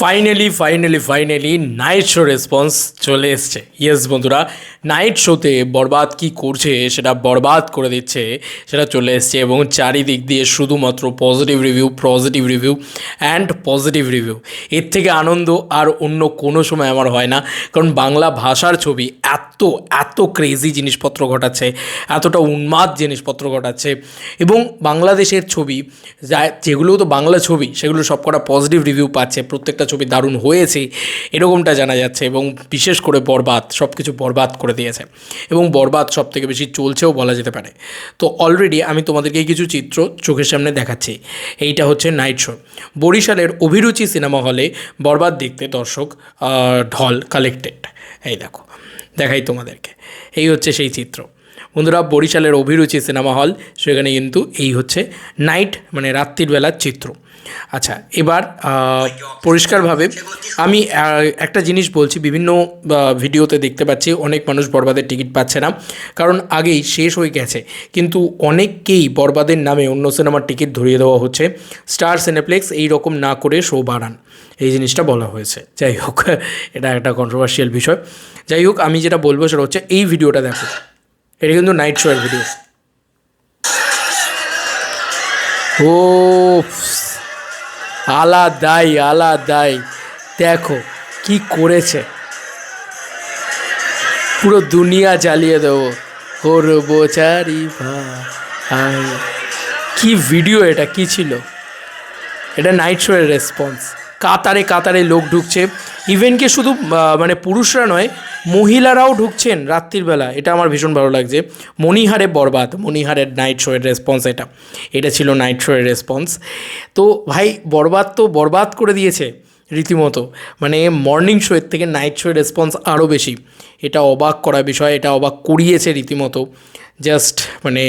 Finally finally finally night show response চলে এসছে। Yes বন্ধুরা নাইট শোতে বরবাদ কি করছে সেটা বরবাদ করে দিচ্ছে, সেটা চলে এসছে এবং চারিদিক দিয়ে শুধুমাত্র positive review positive review and positive review এর থেকে আনন্দ আর অন্য কোনো সময় আমার হয় না, কারণ বাংলা ভাষার ছবি এত এত ক্রেজি জিনিসপত্র ঘটাচ্ছে, এতটা উন্মাদ জিনিসপত্র ঘটাচ্ছে এবং বাংলাদেশের ছবি, যা, যেগুলো তো বাংলা ছবি, সেগুলো সবকটা পজিটিভ রিভিউ পাচ্ছে, প্রত্যেকটা ছবি দারুণ হয়েছে, এরকমটা জানা যাচ্ছে এবং বিশেষ করে বরবাদ সব কিছু বরবাদ করে দিয়েছে এবং বরবাদ সব থেকে বেশি চলছেও বলা যেতে পারে। তো অলরেডি আমি তোমাদেরকে কিছু চিত্র চোখের সামনে দেখাচ্ছি। এইটা হচ্ছে নাইট শো বরিশালের অভিরুচি সিনেমা হলে বরবাদ দেখতে দর্শক ঢল কালেক্টেড এই দেখো, দেখাই তোমাদেরকে। এই হচ্ছে সেই চিত্র। বন্ধুরা, বরিশালের অভিরুচি সিনেমা হল সেখানে কিন্তু এই হচ্ছে নাইট মানে রাত্রির বেলার চিত্র। আচ্ছা এবার পরিষ্কারভাবে আমি একটা জিনিস বলছি, বিভিন্ন ভিডিওতে দেখতে পাচ্ছি, অনেক মানুষ বরবাদের টিকিট পাচ্ছে না, কারণ আগেই শেষ হয়ে গেছে, কিন্তু অনেককেই বরবাদের নামে অন্য সিনেমার টিকিট ধরিয়ে দেওয়া হচ্ছে, স্টার সিনেপ্লেক্স এই রকম না করে শো বাড়ান এই জিনিসটা বলা হয়েছে, যাই হোক, এটা একটা কন্ট্রোভার্সিয়াল বিষয়, যাই হোক, আমি যেটা বলব সেটা হচ্ছে, এই ভিডিওটা দেখো, এটা কিন্তু নাইট শো এর ভিডিও ও আলাদাই আলাদাই। দেখো কি করেছে। পুরো দুনিয়া জ্বালিয়ে দেবো। করব চারি ভাই কি ভিডিও এটা কি ছিল? এটা নাইট শো এর রেসপন্স কাতারে কাতারে লোক ঢুকছে। ইভেনকে শুধু আহ, মানে পুরুষরা নয় মহিলারাও ঢুকছেন রাত্রির বেলা। এটা আমার ভীষণ ভালো লাগছে। মণিহারে বরবাদ মণিহারের নাইট শো এর রেসপন্স এটা। এটা ছিল নাইট শো এর রেসপন্স তো ভাই, বরবাদ তো বরবাদ করে দিয়েছে রীতিমতো। মানে মর্নিং শোয়ের থেকে নাইট শোয়ের রেসপন্স আরও বেশি। এটা অবাক করা বিষয়, এটা অবাক করিয়েছে রীতিমতো। জাস্ট মানে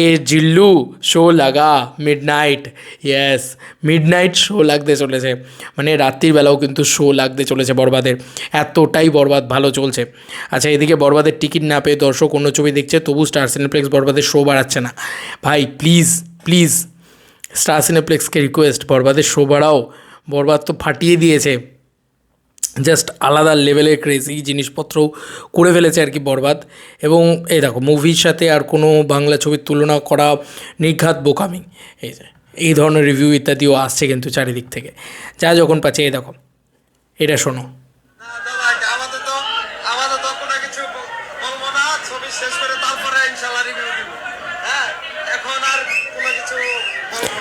এ জিল্লু, শো লাগা midnight yes midnight show লাগতে চলেছে। মানে রাত্রির বেলাও কিন্তু শো লাগতে চলেছে বরবাদের। এতটাই বরবাদ ভালো চলছে। আচ্ছা এদিকে বরবাদের টিকিট না পেয়ে দর্শক অন্য ছবি দেখছে, তবু স্টার সিনেপ্লেক্স বরবাদের শো বাড়াচ্ছে না। ভাই প্লিজ প্লিজ স্টার সিনেপ্লেক্সকে রিকোয়েস্ট বরবাদের শো বাড়াও। বরবাদ তো ফাটিয়ে দিয়েছে। জাস্ট আলাদা লেভেলের ক্রেজি জিনিসপত্র করে ফেলেছে আর কি বরবাদ। এবং এই দেখো মুভির সাথে আর কোনো বাংলা ছবির তুলনা করা নিঘাত বোকামি। এই যে এই ধরনের রিভিউ ইত্যাদিও আসছে কিন্তু চারিদিক থেকে। যা যখন পাচ্ছে এই দেখো এটা শোনো।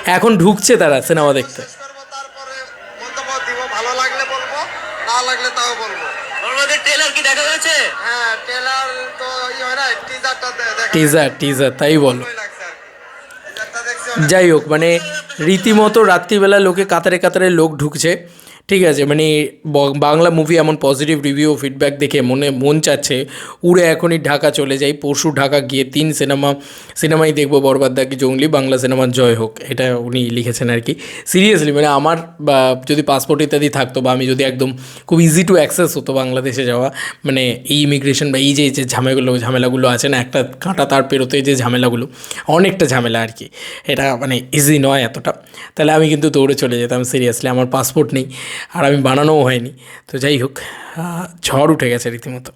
এখন ঢুকছে তারা সিনেমা আপাতত না লাগলে তাও বলব। বড়বাদের ট্রেলার কি দেখা হয়েছে? হ্যাঁ ট্রেলার তো ই হয় না টিজারটা টিজার টিজার তাই বলো। যাই হোক মানে রীতিমতো রাত্রিবেলা লোকে কাতারে কাতারে লোক ঢুকছে। ঠিক আছে মানে বাংলা মুভি এমন পজিটিভ রিভিউ ও ফিডব্যাক দেখে মনে, মন চাচ্ছে, উড়ে এখনই ঢাকা চলে যাই, পরশু ঢাকা গিয়ে তিন সিনেমা সিনেমাই দেখব বরবাদ জঙ্গলি, বাংলা সিনেমার জয় হোক, এটা উনি লিখেছেন আর কি। সিরিয়াসলি মানে আমার যদি পাসপোর্ট ইত্যাদি থাকতো বা আমি যদি একদম খুব ইজি টু অ্যাক্সেস হতো বাংলাদেশে যাওয়া মানে এই ইমিগ্রেশন বা এই যে যে ঝামেলাগুলো ঝামেলাগুলো আছে না, একটা কাঁটা তার পেরোতে যে ঝামেলাগুলো, অনেকটা ঝামেলা আর কি। এটা মানে ইজি নয় এতটা। তাহলে আমি কিন্তু দৌড়ে চলে যেতাম সিরিয়াসলি আমার পাসপোর্ট নেই। আর আমি বানানোও হয়নি। তো যাই হোক ঝড় উঠে গেছে রীতিমতো।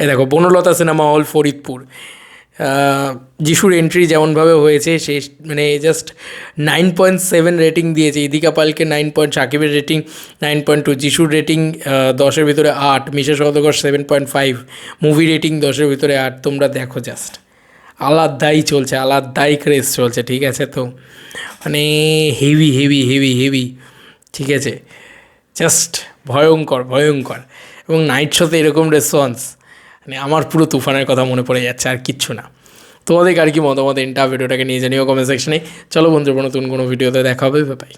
এ দেখো, বনলতা সিনেমা হল ফরিদপুর। যিশুর এন্ট্রি যেমনভাবে হয়েছে, সে মানে just nine point seven rating দিয়েছে। ইদিকা পালকে নাইন পয়েন্ট সাকিবের রেটিং নাইন পয়েন্ট টু যিশুর রেটিং দশের ভিতরে আট, Misha সদকর seven point five movie rating দশের ভিতরে আট। তোমরা দেখো জাস্ট আলাদাই চলছে, আলাদাই ক্রেজ চলছে, ঠিক আছে তো? মানে হেভি হেভি হেভি হেভি ঠিক আছে? জাস্ট ভয়ঙ্কর ভয়ঙ্কর। এবং নাইট শোতে এরকম রেসপন্স মানে আমার পুরো তুফানের কথা মনে পড়ে যাচ্ছে আর কিচ্ছু না। তোমাদের আর কি মতামত? এনটা ভিডিওটাকে নিয়ে জানিও কমেন্ট সেকশনে চলো বন্ধুর, নতুন কোনো ভিডিওতে দেখা হবে বাই